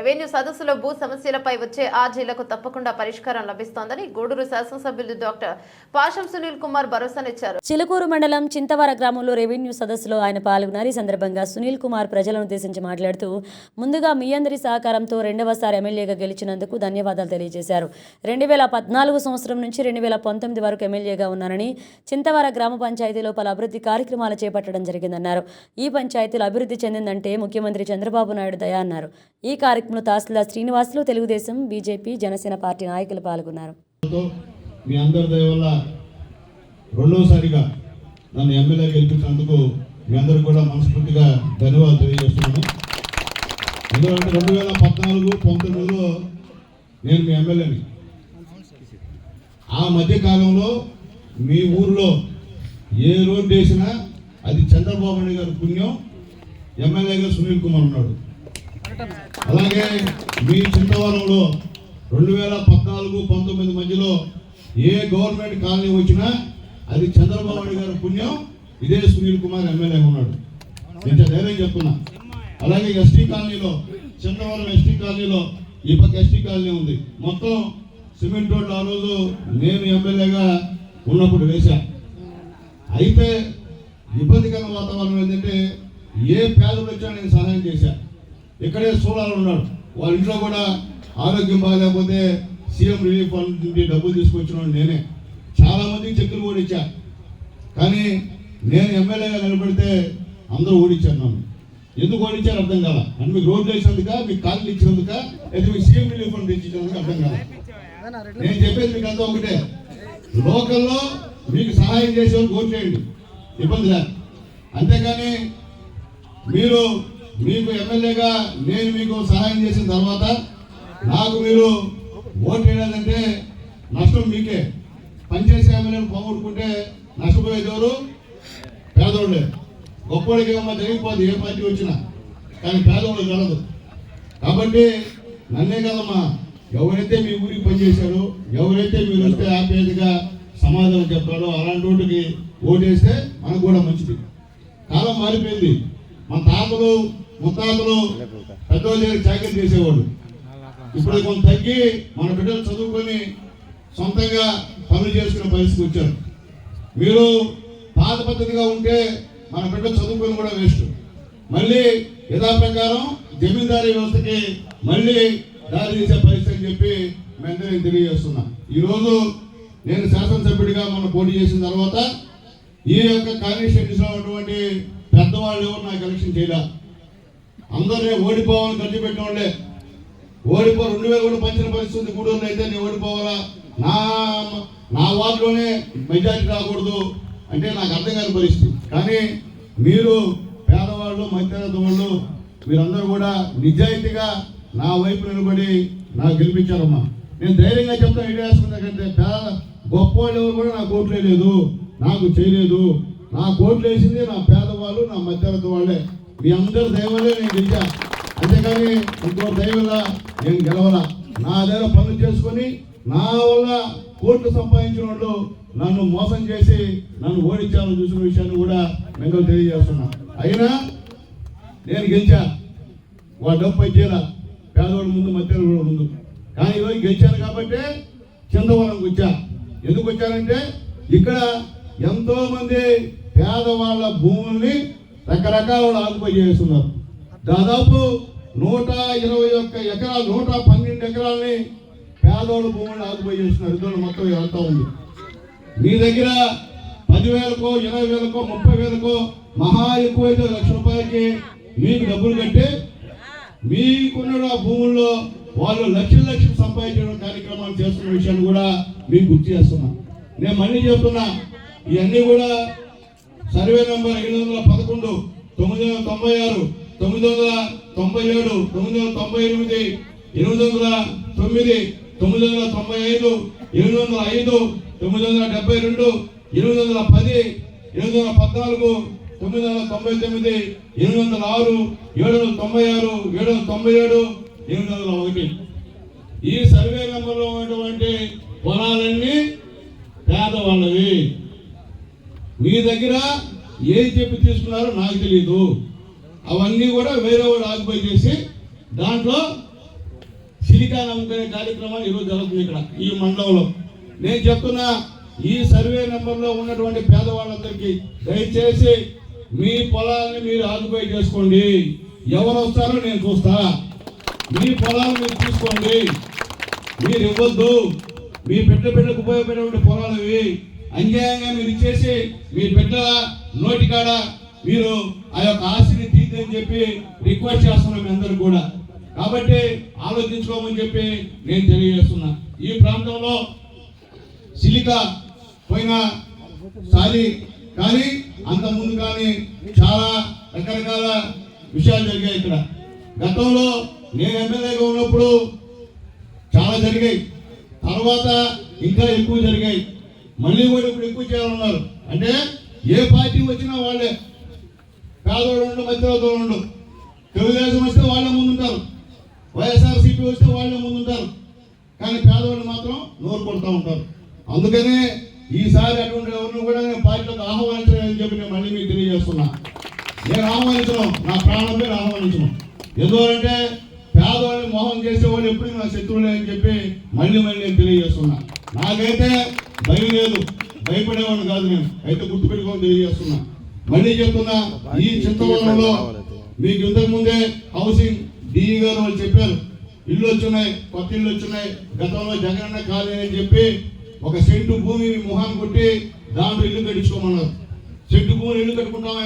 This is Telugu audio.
రెవెన్యూ సదస్సులో భూ సమస్యలపై వచ్చే ఆర్జీలకు తప్పకుండా పరిష్కారం లభిస్తోందని గూడూరు శాసనసభ్యులు డాక్టర్ పాషం సునీల్ కుమార్ భరోసానిచ్చారు. చిలుకూరు మండలం చింతవర గ్రామంలో రెవెన్యూ సదస్సులో ఆయన పాల్గొన్నారు. ఈ సందర్భంగా సునీల్ కుమార్ ప్రజలను ఉద్దేశించి మాట్లాడుతూ ముందుగా మీ అందరి సహకారంతో రెండవసారి ఎమ్మెల్యేగా గెలిచినందుకు ధన్యవాదాలు తెలియజేశారు. రెండు వేల పద్నాలుగు సంవత్సరం నుంచి రెండు వేల పంతొమ్మిది వరకు ఎమ్మెల్యేగా ఉన్నానని చింతవర గ్రామ పంచాయతీలో పలు అభివృద్ధి కార్యక్రమాలు చేపట్టడం జరిగిందన్నారు. ఈ పంచాయతీలు అభివృద్ధి చెందిందంటే ముఖ్యమంత్రి చంద్రబాబు నాయుడు దయ అన్నారు. ఈ కార్యక్రమంలో తహసీల్దార్ శ్రీనివాసులు తెలుగుదేశం బీజేపీ జనసేన పార్టీ నాయకులు పాల్గొన్నారు. మీ అందరి దయ వల్ల రెండోసారిగా నన్ను ఎమ్మెల్యే గెలిపించినందుకు మీ అందరూ కూడా మనస్ఫూర్తిగా ధన్యవాదాలు తెలియజేస్తున్నాను. ఎందుకంటే రెండు వేల పద్నాలుగు పంతొమ్మిదిలో నేను మీ ఎమ్మెల్యేని. ఆ మధ్యకాలంలో మీ ఊర్లో ఏ రోడ్డు వేసినా అది చంద్రబాబు నాయుడు గారి పుణ్యం ఎమ్మెల్యేగా సునీల్ కుమార్ ఉన్నాడు. అలాగే మీ చింతవరంలో రెండు వేల పద్నాలుగు పంతొమ్మిది మధ్యలో ఏ గవర్నమెంట్ కాలనీ వచ్చినా అది చంద్రబాబు గారి పుణ్యం ఇదే సునీల్ కుమార్ ఎమ్మెల్యే ఉన్నాడు. నేను ధైర్యం చెప్తున్నా. అలాగే ఎస్టీ కాలనీలో చంద్రవరం ఎస్టీ కాలనీలో ఈ పక్క ఎస్టీ కాలనీ ఉంది. మొత్తం సిమెంట్ రోడ్లు ఆ రోజు నేను ఎమ్మెల్యేగా ఉన్నప్పుడు వేశా. అయితే ఇబ్బందికరమైన వాతావరణం ఏంటంటే ఏ పేదలు వచ్చినా నేను సహాయం చేశా. ఇక్కడే సోలాలు ఉన్నాడు. వాళ్ళ ఇంట్లో కూడా ఆరోగ్యం బాగాలేకపోతే సీఎం రిలీఫ్ ఫండ్ నుండి డబ్బులు తీసుకొచ్చిన నేనే. చాలామందికి చెక్కులు కూడా ఇచ్చా కానీ నేను ఎమ్మెల్యేగా నిలబడితే అందరూ ఓడించారు నన్ను. ఎందుకు ఓడించారు అర్థం కాల. అంటే మీకు రోడ్లు వేసినందుక మీకు కాళ్ళు ఇచ్చినందుక లేదా మీకు సీఎం రిలీఫ్ ఫండ్ తెచ్చినందుకు అర్థం కాల. నేను చెప్పేది మీకు అంతా ఒకటే. లోకల్లో మీకు సహాయం చేసేవాళ్ళు వాళ్ళు చేయండి ఇబ్బంది లేదు. అంతేకాని మీరు మీకు ఎమ్మెల్యేగా నేను మీకు సహాయం చేసిన తర్వాత నాకు మీరు ఓటు వేయాలంటే నష్టం మీకే. పనిచేసే ఎమ్మెల్యేలు పోగొట్టుకుంటే నష్టపోయేది ఎవరు? పేదోళ్ళే. గొప్పవాడికి ఏమన్నా జరిగిపోద్ది ఏ పార్టీ వచ్చినా కానీ పేదవాళ్ళు కలదు కాబట్టి నన్నే కదమ్మా ఎవరైతే మీ ఊరికి పనిచేశారో ఎవరైతే మీరు వస్తే ఆప్యాయతగా సమాధానం చెప్తారో అలాంటి వాటికి ఓటేస్తే మనకు కూడా మంచిది. కాలం మారిపోయింది. మన తాతలు ముత్తాతలు పెద్దోళ్ళ దగ్గర చాకరీ చేసేవాడు ఇప్పుడు కొంత తగ్గి మన బిడ్డలు చదువుకొని సొంతంగా పనులు చేసుకునే పరిస్థితికి వచ్చారు. మీరు పాత పద్ధతిగా ఉంటే మన బిడ్డలు చదువుకొని కూడా వేస్ట్. మళ్ళీ యథాప్రకారం జమీందారీ వ్యవస్థకి మళ్ళీ దారి తీసే పరిస్థితి అని చెప్పి మేము తెలియజేస్తున్నా. ఈరోజు నేను శాసనసభ్యుడిగా మనం పోటీ చేసిన తర్వాత ఈ యొక్క కాన్స్టిట్యూన్సీలో ఉన్నటువంటి పెద్దవాళ్ళు ఎవరు నాకు ఎలక్షన్ చేయలే. అందరూ ఓడిపోవాలని ఖర్చు పెట్టిన ఓడిపో రెండు వేలు కూడా పంచిన పరిస్థితి ఉంది గూడూరులో అయితే నేను ఓడిపోవాలా? నా నా వార్డులోనే మెజారిటీ రాకూడదు అంటే నాకు అర్థం కాని పరిస్థితి. కానీ మీరు పేదవాళ్ళు మధ్యతరగతి వాళ్ళు మీరందరూ కూడా నిజాయితీగా నా వైపు నిలబడి నాకు గెలిపించారమ్మా. నేను ధైర్యంగా చెప్తాను ఇటు పేద గొప్ప వాళ్ళు ఎవరు కూడా నాకు ఓట్లు లేదు నాకు చేయలేదు. నా కోట్లు వేసింది నా పేదవాళ్ళు నా మధ్యతరగతి వాళ్ళే. మీ అందరి దైవలే నేను గెలిచా. అంతేకాని ఇంకో దయవల్ల నేను గెలవలా. నా దగ్గర పనులు చేసుకొని నా వల్ల కోట్లు సంపాదించిన వాళ్ళు నన్ను మోసం చేసి నన్ను ఓడించాలని చూసిన విషయాన్ని కూడా మేము తెలియజేస్తున్నా. అయినా నేను గెలిచా. వాళ్ళ డబ్బు ఇచ్చేలా పేదవాళ్ళ ముందు మధ్యలో కూడా ముందు. కానీ ఈరోజు గెలిచాను కాబట్టి చందవరంకి వచ్చా. ఎందుకు వచ్చానంటే ఇక్కడ ఎంతోమంది పేదవాళ్ళ భూముల్ని రకరకాల వాళ్ళు ఆకుపై చేస్తున్నారు. దాదాపు నూట ఇరవై ఒక్క ఎకరాలు నూట పన్నెండు ఎకరాలని పేదవాళ్ళ భూములు ఆకుపై చేస్తున్నారు. ఇద్దరు మొత్తం వెళ్తూ ఉంది. మీ దగ్గర పదివేలకో ఇరవై వేలకో ముప్పై వేలకో మహా ఎక్కువైతే లక్ష రూపాయలకి మీకు డబ్బులు కట్టి మీకున్న భూముల్లో వాళ్ళు లక్షల లక్షలు సంపాదించడం కార్యక్రమాలు చేస్తున్న విషయాన్ని కూడా మీకు గుర్తు చేస్తున్నా. నేను మళ్ళీ చెప్తున్నా ఇవన్నీ కూడా సర్వే నంబర్ ఎనిమిది వందల పదకొండు తొమ్మిది వందల తొంభై ఆరు తొమ్మిది వందల తొంభై ఏడు తొమ్మిది వందల తొంభై ఎనిమిది ఎనిమిది వందల తొమ్మిది తొమ్మిది వందల తొంభై ఐదు ఎనిమిది వందల ఐదు తొమ్మిది వందల డెబ్బై రెండు ఎనిమిది వందల పది ఎనిమిది వందల పద్నాలుగు తొమ్మిది వందల తొంభై తొమ్మిది ఎనిమిది వందల ఆరు ఏడు వందల తొంభై ఆరు ఏడు వందల తొంభై ఏడు ఎనిమిది వందల ఒకటి ఈ సర్వే నెంబర్లో ఉన్నటువంటి పొలాలన్నీ పేదవాళ్ళవి మీ దగ్గర ఏం చెప్పి తీసుకున్నారో నాకు తెలియదు అవన్నీ కూడా వేరే వాళ్ళు ఆక్యుపై చేసి దాంట్లో సిలికాన్ అమ్ముకునే కార్యక్రమాలు ఈరోజు జరుగుతుంది ఇక్కడ ఈ మండలంలో. నేను చెప్తున్నా ఈ సర్వే నెంబర్లో ఉన్నటువంటి పేదవాళ్ళందరికీ దయచేసి మీ పొలాలని మీరు ఆక్యుపై చేసుకోండి. ఎవరు వస్తారో నేను చూస్తా. మీ పొలాలు మీరు తీసుకోండి. మీరు ఇవ్వద్దు. మీ బిడ్డ బిడ్డకు ఉపయోగపడేటువంటి పొలాలు ఇవి. అన్యాయంగా మీరు ఇచ్చేసి మీ బిడ్డల నోటికాడ మీరు ఆ యొక్క ఆస్తిని తీద్దని చెప్పి రిక్వెస్ట్ చేస్తున్నాం మీ అందరు కూడా. కాబట్టి ఆలోచించుకోమని చెప్పి నేను తెలియజేస్తున్నా. ఈ ప్రాంతంలో సిలికా పోయిన సారి కానీ అంతకుముందు కానీ చాలా రకరకాల విషయాలు జరిగాయి ఇక్కడ. గతంలో నేను ఎమ్మెల్యేగా ఉన్నప్పుడు చాలా జరిగాయి. తర్వాత ఇంకా ఎక్కువ జరిగాయి. మళ్ళీ కూడా ఇప్పుడు ఎక్కువ చేయాలన్నారు. అంటే ఏ పార్టీ వచ్చినా వాళ్ళే. పేదవాళ్ళు ఉండు మధ్యవర్తులు ఉండు. తెలుగుదేశం వస్తే వాళ్ళే ముందుంటారు. వైఎస్ఆర్ సిపి వస్తే వాళ్ళే ముందుంటారు. కానీ పేదవాళ్ళు మాత్రం నోరు కొడుతూ ఉంటారు. అందుకనే ఈసారి అటువంటి ఎవరిని కూడా నేను పార్టీలకు ఆహ్వానించలేదని చెప్పి నేను మళ్ళీ మీకు తెలియజేస్తున్నా. నేను ఆహ్వానించను. నా ప్రాణం మీద ఆహ్వానించను. ఎందుకంటే పేదవాళ్ళని మోహం చేసేవాళ్ళు ఎప్పుడు నా శత్రువులే అని చెప్పి మళ్ళీ మళ్ళీ నేను తెలియజేస్తున్నా. నాకైతే భయం లేదు. భయపడేవాడు కాదు నేను. అయితే గుర్తుపెట్టుకొని తెలియజేస్తున్నా. మళ్ళీ చెప్తున్నా ఈ చింతవనంలో మీకు ఇంతకు ముందే హౌసింగ్ డిఈ గారు వాళ్ళు చెప్పారు. ఇల్లు వచ్చున్నాయి కొత్త ఇల్లు వచ్చున్నాయి గతంలో జగనన్న కాలనీ అని చెప్పి ఒక సెంటు భూమిని మొహాన్ని కొట్టి దాంట్లో ఇల్లు కట్టించుకోమన్నారు. సెంటు భూమిని ఇల్లు కట్టుకుంటాం